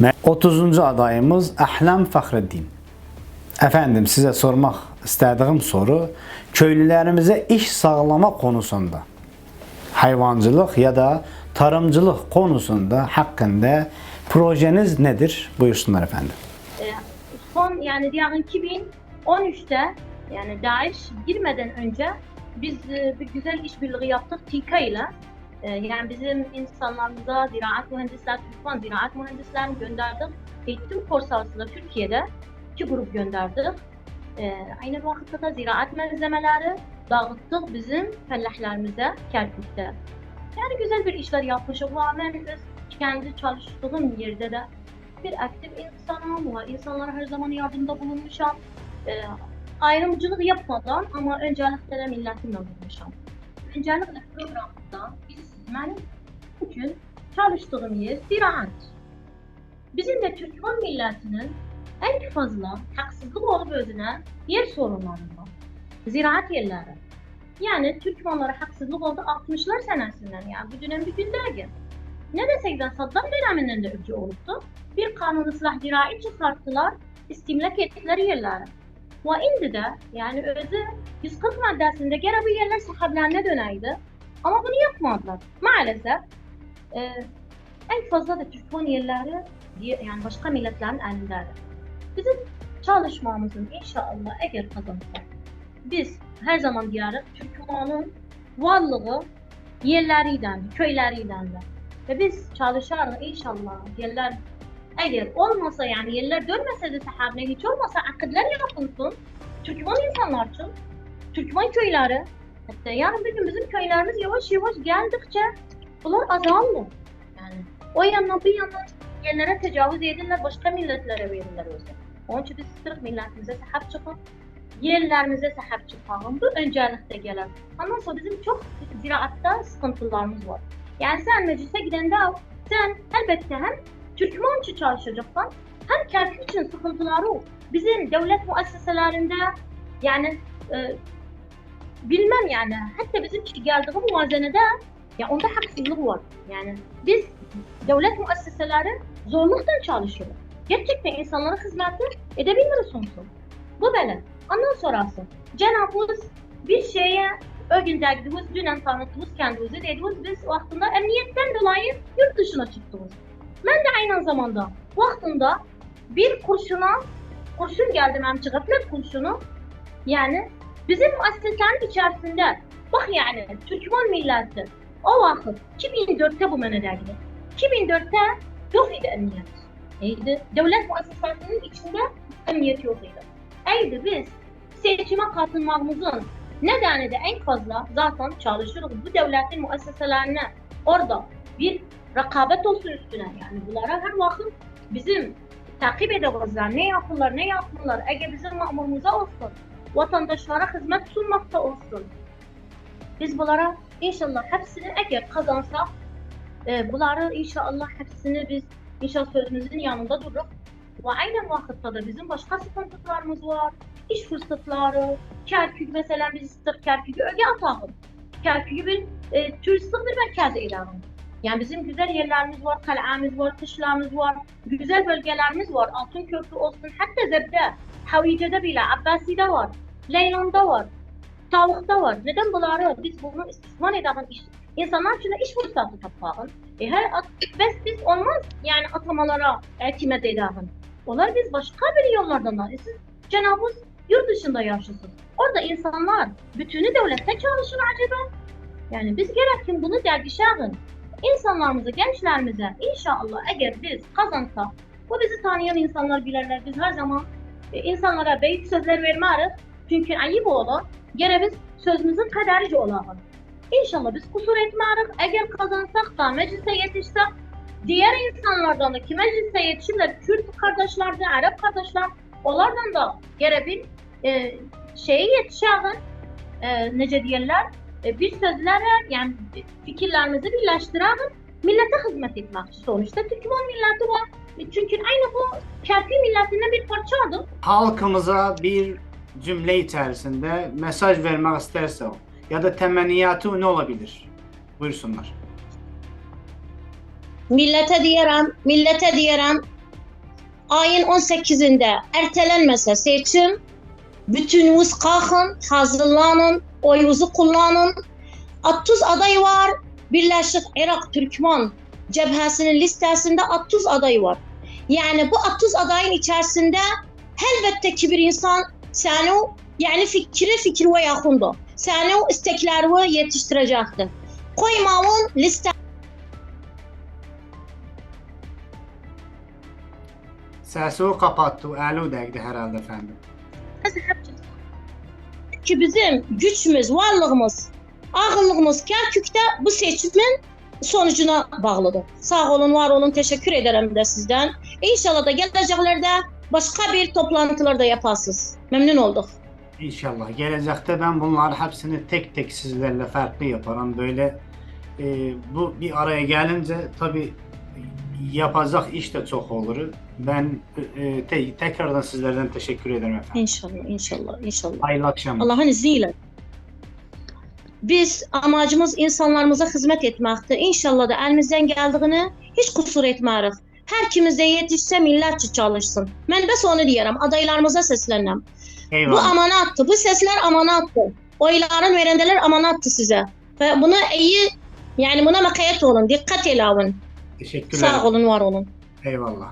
Ve 30. adayımız Ahlam Fahreddin. Efendim size sormak istediğim soru köylülerimize iş sağlama konusunda hayvancılık ya da tarımcılık konusunda hakkında projeniz nedir? Buyursunlar efendim. Ee, son yani diyelim 2013'te yani Daesh girmeden önce biz e, bir güzel işbirliği yaptık TİKA ile. Ee, yani bizim insanlarımıza ziraat mühendisler, Türkmen ziraat mühendislerini gönderdik. Eğitim kursasında Türkiye'de iki grup gönderdik. Ee, aynı vakitte de ziraat malzemeleri dağıttık bizim fellahlarımıza Kerkük'te. Yani güzel bir işler yapmışız. Ve ben biz kendi çalıştığım yerde de bir aktif insanım var. İnsanlara her zaman yardımda bulunmuşum. Ee, ayrımcılık yapmadan ama öncelikle milletimle bulunmuşum. Öncelikle programda biz benim bugün çalıştığım yer ziraat. Bizim de Türkmen milletinin en fazla haksızlık olup özüne yer sorunları var. Ziraat yerleri. Yani Türkmenlere haksızlık oldu 60'lar senesinden yani bu dönem bir gün değil. Ne desek de Saddam döneminden de önce oldu. Bir kanunu silah zirai çıkarttılar, istimlak ettiler yerleri. Ve de yani özü 140 maddesinde gene bu yerler sahiplerine döneydi. Ama bunu yapmadılar. Maalesef e, en fazla da Türkmen yerleri yani başka milletlerin elindedir. Bizim çalışmamızın inşallah eğer kazanırsak biz her zaman diyarız Türkmen'in varlığı yerlerinden, köylerinden de. Ve biz çalışarız inşallah yerler eğer olmasa yani yerler dönmese de sahabine hiç olmasa akıdlar yapılsın. Türkmen insanlar için, Türkmen köyleri, hatta yarın bir gün bizim köylerimiz yavaş yavaş geldikçe bunlar azaldı. Yani o yandan bir yandan yerlere tecavüz edilirler, başka milletlere verirler yüzden. Onun için biz sırf milletimize sahip çıkıp yerlerimize sahip çıkalım. Bu öncelikle gelen. Ondan sonra bizim çok ziraatta sıkıntılarımız var. Yani sen meclise gidende sen elbette hem Türkmen için çalışacaksın hem Kerkük için sıkıntıları o. Bizim devlet müesseselerinde yani e, bilmem yani hatta bizim geldiği bu muazenede ya onda haksızlık var. Yani biz devlet müesseseleri zorluktan çalışıyoruz. Gerçekten insanlara hizmeti edebilmeli sonsuz. Bu böyle. Ondan sonrası Cenab-ı bir şeye o gün dergimiz, dünen tanıttığımız kendimizi dediğimiz biz vaktinde emniyetten dolayı yurt dışına çıktığımız. Ben de aynı zamanda vaktinde bir kurşuna, kurşun geldi benim çıkartmak kurşunu. Yani bizim müessesenin içerisinde bak yani Türkmen milleti o vakit 2004'te bu mene dergi. 2004'te yok idi emniyet. Neydi? Devlet müessesesinin içinde emniyet yok idi. Eydi biz seçime katılmamızın nedeni de en fazla zaten çalışırız. Bu devletin müesseselerine orada bir rekabet olsun üstüne yani bunlara her vakit bizim takip edeceğizler. Ne yapırlar, ne yapmırlar. Eğer bizim mamurumuza olsun, vatandaşlara hizmet sunmakta olsun. Biz bunlara inşallah hepsini eğer kazansak, e, bunları inşallah hepsini biz inşallah sözümüzün yanında dururuz. Ve aynı vakitte de bizim başka sıkıntılarımız var. İş fırsatları, Kerkük mesela biz istedik Kerkük'ü öge atalım. Kerkük'ü bir e, turistik bir merkez edelim. Yani bizim güzel yerlerimiz var, kalemiz var, kışlamız var, güzel bölgelerimiz var. Altın Köprü olsun, hatta Zebde, Havice'de bile, Abbasi'de var, Leylan'da var, Tavuk'ta var. Neden bunları biz bunu istismar edelim, iş, insanlar için iş fırsatı tapalım. E her bes biz olmaz yani atamalara etimet edelim. Onlar biz başka bir yollardan da. E siz Cenab-ı yurt dışında yaşıyorsunuz. Orada insanlar bütünü devlette çalışır acaba. Yani biz gerekin bunu dergişelim. İnsanlarımıza, gençlerimize inşallah eğer biz kazansak, bu bizi tanıyan insanlar bilirler. Biz her zaman e, insanlara beyit sözler vermeyiz. Çünkü ayıp olur. Gene biz sözümüzün kaderici olalım. İnşallah biz kusur etmeyiz. Eğer kazansak da meclise yetişsek diğer insanlardan da ki meclise yetişirler Kürt kardeşlerden, Arap kardeşler onlardan da gene bir e, şeye yetişelim. E, nece diyorlar? E, bir sözlerle yani fikirlerimizi birleştirelim. Millete hizmet etmek için. Sonuçta Türkmen milleti var. E, Çünkü aynı bu Kerpi milletinden bir parçadır. Halkımıza bir cümle içerisinde mesaj vermek isterse o ya da temenniyatı ne olabilir? Buyursunlar. Millete diyerem, millete diyerem ayın 18'inde ertelenmese seçim bütününüz kalkın, hazırlanın, oyunuzu kullanın. 30 aday var. Birleşik Irak Türkmen Cebhesi'nin listesinde 30 aday var. Yani bu 30 adayın içerisinde elbette ki bir insan seni yani fikri fikri ve yakındı. Seni isteklerini yetiştirecekti. Koymamın liste Səsi o kapattı. Əli dəqdi herhalde efendim. Ki bizim güçümüz, varlığımız, ağırlığımız Kerkük'te bu seçimin sonucuna bağlıdır. Sağ olun, var olun. Teşekkür ederim de sizden. İnşallah da geleceklerde başka bir toplantılarda yaparsınız. Memnun olduk. İnşallah. Gelecekte ben bunları hepsini tek tek sizlerle farklı yaparım. Böyle e, bu bir araya gelince tabi yapacak iş de çok olur. Ben e, te- tekrardan sizlerden teşekkür ederim efendim. İnşallah, inşallah, inşallah. Hayırlı akşamlar. Allah'ın izniyle. Biz amacımız insanlarımıza hizmet etmektir. İnşallah da elimizden geldiğini hiç kusur etmeriz. Her kimizde yetişse milletçe çalışsın. Ben bes onu diyelim. Adaylarımıza seslenem. Bu amanattı. Bu sesler amanattı. Oyların verendeler amanattı size. Ve bunu iyi yani buna makayet olun. Dikkat ele alın. Teşekkürler. Sağ olun, var olun. Eyvallah.